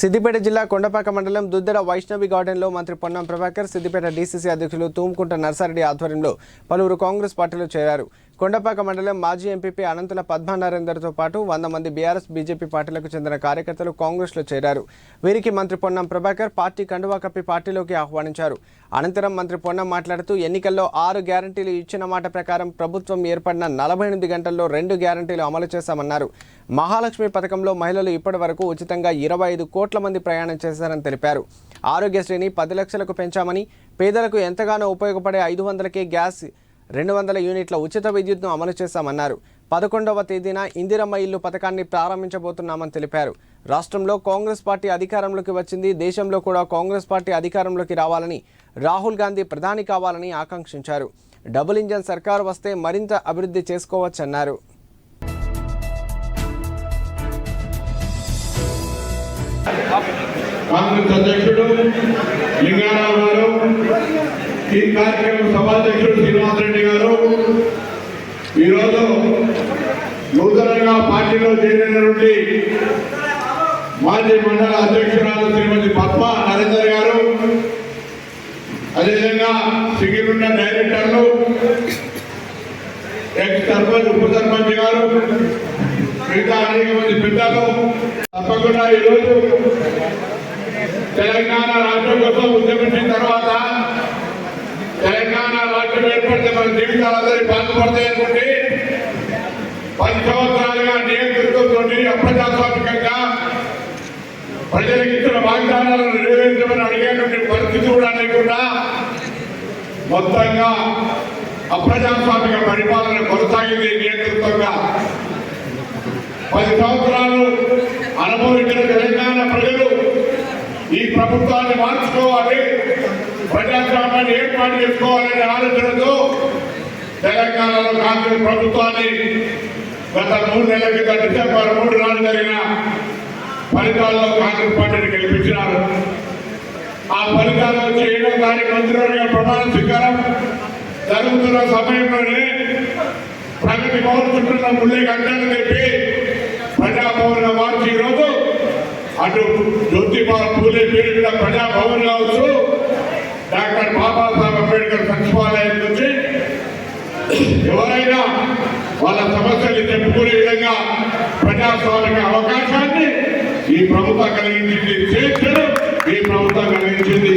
సిద్దిపేట జిల్లా కొండపాక మండలం దుద్దర వైష్ణవి గార్డెన్లో మంత్రి పొన్నం ప్రభాకర్ సిద్దిపేట డీసీసీ అధ్యక్షులు తూముకుంట నర్సారెడ్డి ఆధ్వర్యంలో పలువురు కాంగ్రెస్ పార్టీలో చేరారు. కొండపాక మండలం మాజీ ఎంపీపీ అనంతుల పద్మనరేందర్తో పాటు వంద మంది బీఆర్ఎస్ బీజేపీ పార్టీలకు చెందిన కార్యకర్తలు కాంగ్రెస్లో చేరారు. వీరికి మంత్రి పొన్నం ప్రభాకర్ పార్టీ కండువా కప్పి పార్టీలోకి ఆహ్వానించారు. అనంతరం మంత్రి పొన్నం మాట్లాడుతూ ఎన్నికల్లో ఆరు గ్యారంటీలు ఇచ్చిన మాట ప్రకారం ప్రభుత్వం ఏర్పడిన నలభై ఎనిమిది గంటల్లో రెండు గ్యారంటీలు అమలు చేశామన్నారు. మహాలక్ష్మి పథకంలో మహిళలు ఇప్పటి వరకు ఉచితంగా ఇరవై ఐదు కోట్ల మంది ప్రయాణం చేశారని తెలిపారు. ఆరోగ్యశ్రీని పది లక్షలకు పెంచామని పేదలకు ఎంతగానో ఉపయోగపడే ఐదు వందలకే గ్యాస్ రెండు వందల యూనిట్ల ఉచిత విద్యుత్ను అమలు చేశామన్నారు. పదకొండవ తేదీన ఇందిరమ్మ ఇల్లు పథకాన్ని ప్రారంభించబోతున్నామని తెలిపారు. రాష్ట్రంలో కాంగ్రెస్ పార్టీ అధికారంలోకి వచ్చింది. దేశంలో కూడా కాంగ్రెస్ పార్టీ అధికారంలోకి రావాలని రాహుల్ గాంధీ ప్రధాని కావాలని ఆకాంక్షించారు. డబుల్ ఇంజన్ సర్కారు వస్తే మరింత అభివృద్ధి చేసుకోవచ్చన్నారు. కాంగ్రెస్ అధ్యక్షుడు లింగారావు ఈ కార్యక్రమం సభాధ్యక్షుడు శ్రీనివాస్ రెడ్డి గారు. ఈరోజు నూతనంగా పార్టీలో చేరినటువంటి మాజీ మండల అధ్యక్షురాలు శ్రీమతి పద్మ నరేందర్ గారు అదేవిధంగా సిగిరున్న డైరెక్టర్లు ఎక్స్ సర్పంచ్ ఉప సర్పంచ్ గారు మిగతా అనేక మంది పెద్దలు. తప్పకుండా ఈరోజు తెలంగాణ రాష్ట్రం కోసం ఉద్యమించిన తర్వాత తెలంగాణ ఏర్పడితే మన జీవితాలందరి బాధపడతాయి అనుకుంటే పది సంవత్సరాలుగా నియంత్రణతో అప్రజాస్వామికంగా ప్రజలకు ఇచ్చిన వాగ్దానాలను నెరవేర్చమని అడిగేటువంటి పరిస్థితి కూడా లేకుండా మొత్తంగా అప్రజాస్వామిక పరిపాలన కొనసాగింది నియంత్రితంగా పది సంవత్సరాలు అనుభవించిన తెలంగాణ ప్రజలు ఈ ప్రభుత్వాన్ని మార్చుకోవాలి. ప్రజాస్వామ్యాన్ని ఏర్పాటు చేసుకోవాలనే ఆలోచనతో తెలంగాణలో కాంగ్రెస్ ప్రభుత్వాన్ని గత మూడు నెలల క్రితం డిసెంబర్ మూడు నాడు జరిగిన ఫలితాల్లో కాంగ్రెస్ పార్టీని గెలిపించినారు. ఆ ఫలితాలు వచ్చి ఏడో తారీఖు మంత్రివర్గ ప్రమాణ స్వీకారం జరుగుతున్న సమయంలోనే ప్రగతి కోరుకుంటున్న ముళ్ళి గంటలు చెప్పి ప్రజాభవన్ మార్చి ఈరోజు అటు జ్యోతిబా పూలే పేరు మీద ప్రజాభవన్ కావచ్చు. బాబాసాహెబ్ అంబేద్కర్ సచివాలయం నుంచి ఎవరైనా వాళ్ళ సమస్యలు చెప్పుకునే విధంగా ప్రజాస్వామిక అవకాశాన్ని ఈ ప్రభుత్వం కలిగించింది స్వేచ్ఛను ఈ ప్రభుత్వం కలిగించింది